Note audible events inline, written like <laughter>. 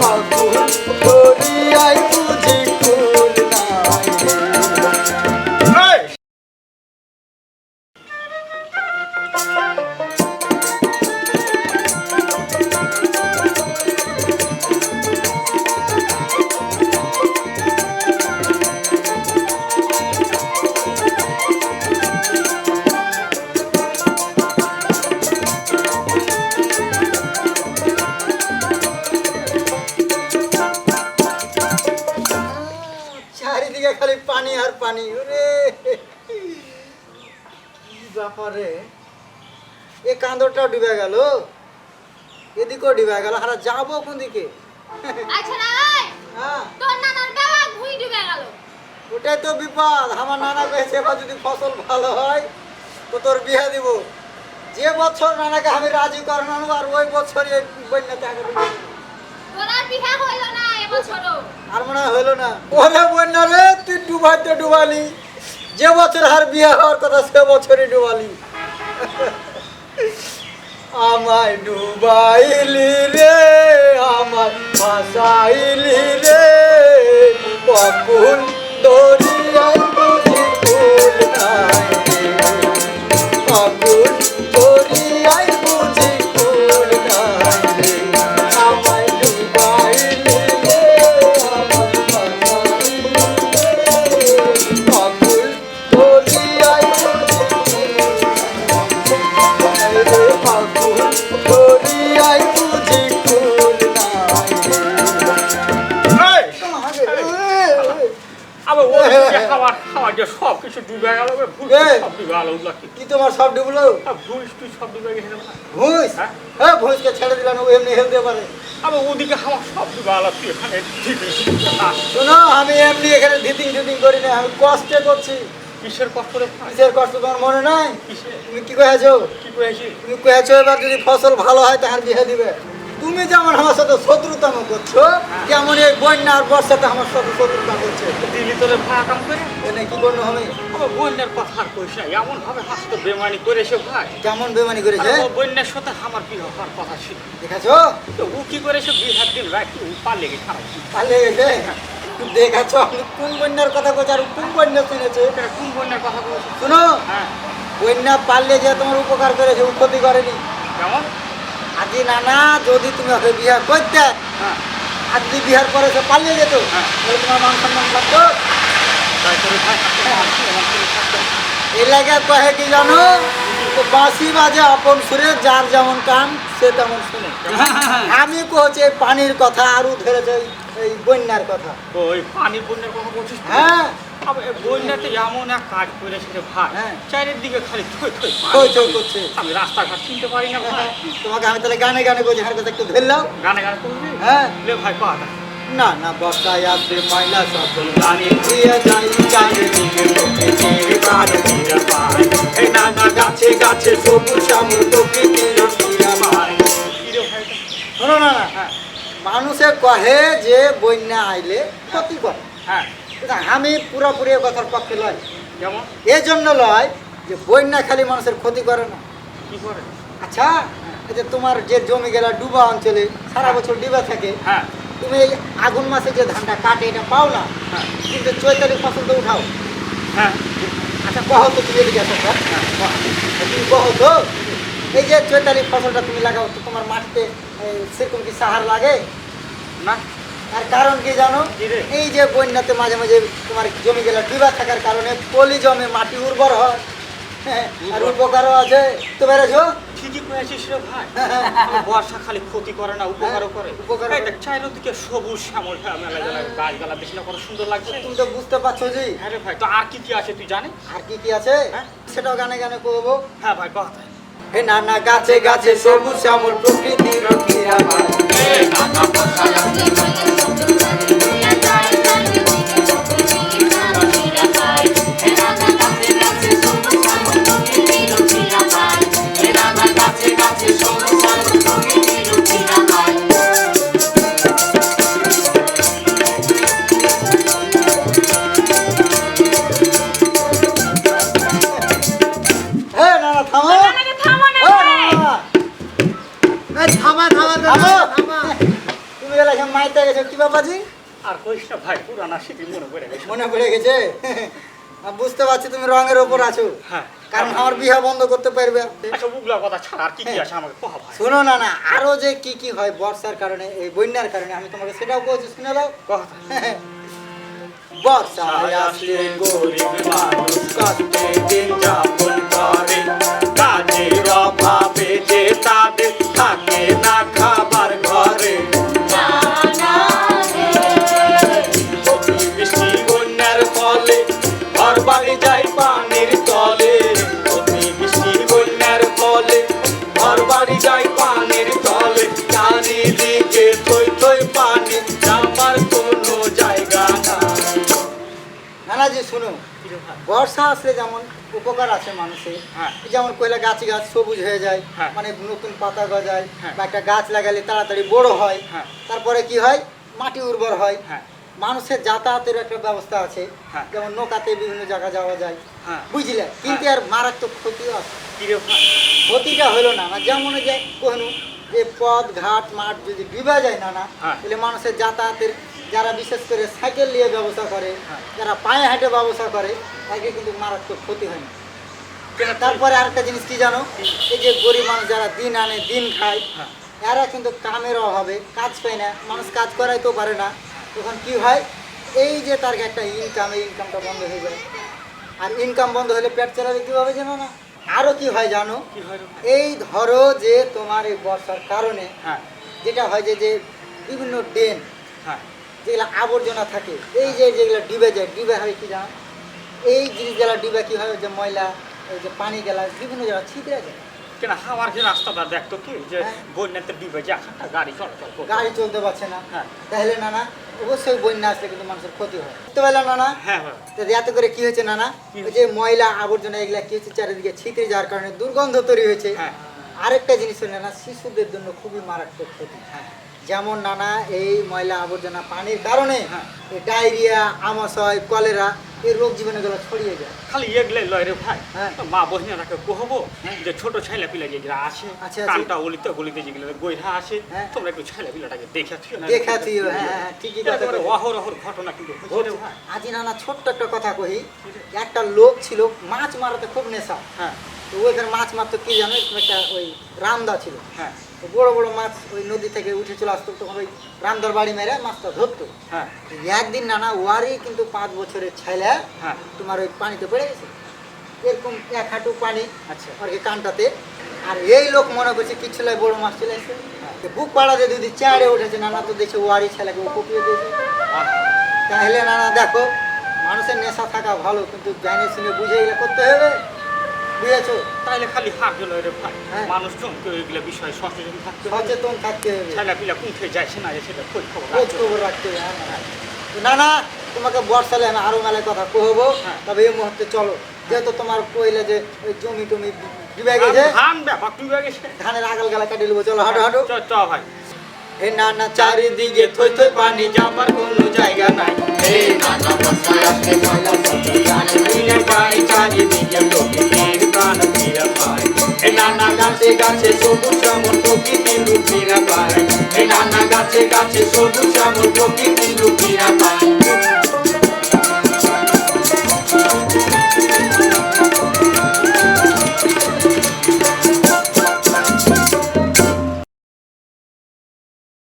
ফাগুন চারিদিকে খালি পানি আর পানি ওরে। কি ব্যাপারে? এ কান্দরটাও ডুবে গেল। এদিকেও ডুবে গেল। হারা যাব কোন দিকে? আচ্ছা না হ্যাঁ। তোর নানার বাবা ভুই ডুবে গেল। ওটাই তো বিপদ। আমার নানা কয়েছে এবার যদি ফসল ভালো হয় তো তোর বিয়ে দিব। যে বছর নানাকে আমি রাজি করানো আর ওই বছরই ডুবে গেল। তোর আর হইল আর মনে হয় হলো না। ওরে বন্যা রে তুই ডুবাইতে ডুবালি। যে বছর হার বিয়ে হওয়ার কথা সে বছরই ডুবালি। আমায় ডুবাইলি রে আমার ভাসাইলি রে। বকুল দরিয়ায় সব কিছু ডুবে গেল ভুল সব ডুবে গেল কি? তোমার সব ডুবলো? ভুল টুই সব ডুবে। ভুঁস হ্যাঁ? হ্যাঁ ভুঁসকে ছেড়ে দিলাম ও এমনি হেলতে পারে। আবার ওদিকে খাবার সব ডুবে গেল তুই এখানে শোনো আমি এমনি এখানে ধিতিং ধিতিং করি না আমি কষ্টে করছি। কিসের কষ্ট কিসের কষ্ট তোমার মনে নাই? তুমি কি কয়েছো? কি করেছি তুমি কয়েছো এবার যদি ফসল ভালো হয় তাহলে বিয়ে দিবে। তুমি যেমন আমার সাথে শত্রুতাম করছ তেমন এই বন্যা আর বর্ষাতে আমার সাথে শত্রুতা করছে? দিল্লি তোরে ভাড়া কাম করে? এনে কি করতে হবে? আবার বন্যার কথা আর কইস না এমন ভাবে হাসতে বেমানি করেছে ভাই। কেমন বেমানি করেছে? বন্যার সাথে আমার বিয়ে হওয়ার কথা ছিল। দেখাছো? তো ও কি করেছে? বিহার দিন রাখি ও পালে গেছে? পালে গেছে? দেখাচ্ছ আমি কোন বন্যার কথা কইছি আর কোন বন্যা শুনেছে? এটা কোন বন্যার কথা শুনো। হ্যাঁ। বন্যা পারলে যে তোমার উপকার করেছে ক্ষতি করেনি। কেমন? আজি নানা যদি তুমি ওকে বিয়ে করতে হ্যাঁ। আর যদি বিহার পরে সে পালিয়ে যেত হ্যাঁ। তাহলে তোমার মান সম্মান থাকতো করে কহে কি জানো? বাঁশি বাজে আপন সুরে যার যেমন কান সে তেমন শুনে। <laughs> আমি এই পানির কথা আরও ধরেছে এই- বন্যার কথা। ওই পানি বন্যার কথা বলছিস হ্যাঁ। আবার বন্যাতে এমন এক কাজ করেছে রে ভাই। চারিদিকে খালি থই থই থই থই করছে। আমি রাস্তাঘাট চিনতে পারি না ভাই তোমাকে আমি তাহলে গানে গানে করছি হার কথা একটু ধরলাম গানে গানে করবি হ্যাঁ লে ভাই না না বর্ষায় আসবে ময়লা সব গানে দিয়ে যাই চারিদিকে লোকে চির বার দিয়ে পায় এই নানা গাছে গাছে সবুজ শ্যামল প্রকৃতির রসিয়ামায় কিরে ভাই এটা? না না হ্যাঁ মানুষে কহে যে বন্যা আইলে ক্ষতি করে হ্যাঁ আমি পুরোপুরি এ কথার পক্ষে লয়। যেমন এই জন্য লয় যে বন্যা খালি মানুষের ক্ষতি করে না। কি করে? আচ্ছা এই যে তোমার যে জমি গেলা ডুবা অঞ্চলে সারা বছর ডুবা থাকে হ্যাঁ। তুমি এই আগুন মাসে যে ধানটা কাটে এটা পাও না? হ্যাঁ। কিন্তু চৈতালি ফসল তো উঠাও। হ্যাঁ। আচ্ছা কহ তো তুমি এদিকে আসো তুমি কহ তো। এই যে চৈতালি ফসলটা তুমি লাগাও তো তোমার মাটিতে সেরকম কি সাহার লাগে? না। আর কারণ কি জানো? এই যে বন্যাতে মাঝে মাঝে তোমার জমি গেলা ডুবা থাকার কারণে পলি জমে মাটি উর্বর হয়। হ্যাঁ, আর। উপকারও আছে। তো বেড়েছো? ঠিকই করেছিস রে ভাই। বর্ষা খালি ক্ষতি করে না উপকারও করে। হ্যাঁ, সবুজ শ্যামল হ্যাঁ, মেলা জেলা গাছগালা বেশি না কত সুন্দর লাগছে। তুমি তো বুঝতে পারছ জি। হ্যাঁ রে ভাই তো আর কি কি আছে তুই জানিস? আর কি কি আছে। সেটাও গানে গানে করব। হ্যাঁ ভাই কথা হে নানা গাছে গাছে সবুজ শ্যামল প্রকৃতির। গেছো আর কইস না ভাই পুরানা স্মৃতি মনে পড়ে গেছে। মনে পড়ে গেছে? বুঝতে পারছি তুমি রঙের ওপর আছো। হ্যাঁ। কারণ আমার বিয়া বন্ধ করতে পারবে। উগলা কথা ছাড়া আর কি কি আছে আমাকে কহা ভাই? শোনো না না আরও যে কি কি হয় বর্ষার কারণে এই বন্যার কারণে আমি তোমাকে সেটাও বলছি শুনে দাও কহা বর্ষায় আসলে গরিব মানুষ কষ্টে দিন যাপন করে। কাজের অভাবে যে তাদের ঘর বাড়ি যায় পানির তলে অতিবৃষ্টি বন্যার ফলে ঘর বাড়ি যায় পানির তলে চারিদিকে থই থই পানি যাবার কোনো জায়গা নানাজি শুনো বর্ষা আসলে যেমন উপকার আছে মানুষের হ্যাঁ। যেমন কয়লা গাছ গাছ সবুজ হয়ে যায় হ্যাঁ। মানে নতুন পাতা গজায় হ্যাঁ। বা একটা গাছ লাগালে তাড়াতাড়ি বড় হয়। তারপরে কি হয় মাটি উর্বর হ্যাঁ মানুষের যাতায়াতের একটা ব্যবস্থা আছে। হ্যাঁ। যেমন নৌকাতে বিভিন্ন জায়গা যাওয়া যায়। হ্যাঁ। বুঝলে? কিন্তু আর মারাত্মক ক্ষতিও আছে। ক্ষতিটা হলো না না যেমন যে কোহনু যে পথ ঘাট মাঠ যদি ডুবা যায় না না হ্যাঁ। তাহলে মানুষের যাতায়াতের যারা বিশেষ করে সাইকেল নিয়ে ব্যবসা করে হ্যাঁ। যারা পায়ে হাঁটে ব্যবসা করে তাকে কিন্তু মারাত্মক ক্ষতি হয় না। কেন? তারপরে আরেকটা জিনিস কি জানো? এই যে গরিব মানুষ যারা দিন আনে দিন খায় হ্যাঁ। এরা কিন্তু কামের অভাবে কাজ পায় না। মানুষ কাজ করাইতেও পারে না। তখন কি হয়? এই যে তার একটা ইনকাম এই ইনকামটা বন্ধ হয়ে যায়। আর ইনকাম বন্ধ হলে পেট চালাবে কীভাবে জানো না। আরও কি হয় জানো? এই ধরো যে তোমার এই বর্ষার কারণে হ্যাঁ। যেটা হয় যে যে বিভিন্ন ড্রেন হ্যাঁ। যেগুলো আবর্জনা থাকে এই যে যেগুলো ডিবে যায় ডিবে হয় কি জানো? এই জিনিসগুলো ডিবে কি হয়? যে ময়লা এই যে পানি গেলা বিভিন্ন জায়গা ছিটে যায়। কেন হাওয়ার যে রাস্তাটা দেখতো কি? যে হ্যাঁ। বন্যাতে ডিবে যে একটা গাড়ি চলাচল গাড়ি চলতে পারছে না। হ্যাঁ। তাহলে না না অবশ্যই বন্যা আসলে কিন্তু মানুষের ক্ষতি হয়। বুঝতে পারলাম না না হ্যাঁ। ভাই এত করে কি হয়েছে না না ওই যে ময়লা আবর্জনা এগুলা কি হচ্ছে চারিদিকে ছিটে যাওয়ার কারণে দুর্গন্ধ তৈরি হয়েছে। হ্যাঁ। আরেকটা জিনিস হলো নানা শিশুদের জন্য খুবই মারাত্মক ক্ষতি। হ্যাঁ। যেমন নানা এই ময়লা আবর্জনা পানির কারণে হ্যাঁ। এই ডায়রিয়া আমাশয় কলেরা এই রোগ জীবনে জীবাণুগুলো ছড়িয়ে যায়। খালি এগলে লয় রে ভাই হ্যাঁ। মা বহিনাটাকে কহবো হ্যাঁ। যে ছোট ছেলে পিলা যেগুলো আসে আছে, আছে। কানটা গলিতে গলিতে যেগুলো গইহা আসে হ্যাঁ। তোমরা একটু ছেলে পিলাটাকে দেখে থিও না। হ্যাঁ হ্যাঁ, ঠিকই কথা একেবারে অহর অহর ঘটনা কিন্তু ভাই। আজি নানা ছোট্ট একটা কথা কহি একটা লোক ছিল মাছ মারাতে খুব নেশা। হ্যাঁ। তো ওইখানে মাছ মারতো কি জানো একটা ওই রামদা ছিল। হ্যাঁ। তো বড় বড় মাছ ওই নদী থেকে উঠে চলে আসতো তখন ওই রামদার বাড়ি মেরে মাছটা ধরতো। হ্যাঁ। একদিন নানা ওয়ারই কিন্তু পাঁচ বছরের ছেলে হ্যাঁ। তোমার ওই পানিতে পড়ে গেছে। এরকম এক হাঁটু পানি আচ্ছা। আর কি কানটাতে। আর এই লোক মনে করছে কি ছেলে বড় মাছ চলে আসছে তো বুক পাড়াতে যদি চারে উঠেছে নানা তো দেখছে ওয়ারি ছেলেকে কুপিয়ে দিয়েছে। তাহলে নানা দেখো মানুষের নেশা থাকা ভালো কিন্তু জানে শুনে বুঝে গেলে করতে হবে। বুঝেছ? তাইলে খালি হাত গেল রে ভাই। হ্যাঁ। মানুষজন কেউ এগুলো বিষয়ে সচেতন থাকতে সচেতন থাকতে হবে। ছেলে পিলা কোনঠে যাইছে না সেটা খোঁজ খবর খোঁজ খবর রাখতে হবে হ্যাঁ, হ্যাঁ। না না তোমাকে বর্ষালে আমি আরও মেলায় কথা কহবো। তবে এই মুহূর্তে চলো। যেহেতু তোমার কইলে যে জমি টমি ডুবে গেছে ধান ব্যাপার তুই গেছে ধানের আগাল গালা কাটে নেব চলো হাঁটো হাঁটো। চ ভাই। হে নানা চারিদিকে থই থই পানি যাবার কোনো জায়গা নাই। হে নানা বসায় ময়লা সব জানে মিলে যায় চারিদিকে প্রকৃতির প্রাণ ফিরে পায়। হে নানা গাছে গাছে সবুজ শ্যামল প্রকৃতি রূপ ফিরে পায়। হে না না গাছে গাছে সবুজ শ্যামল পায়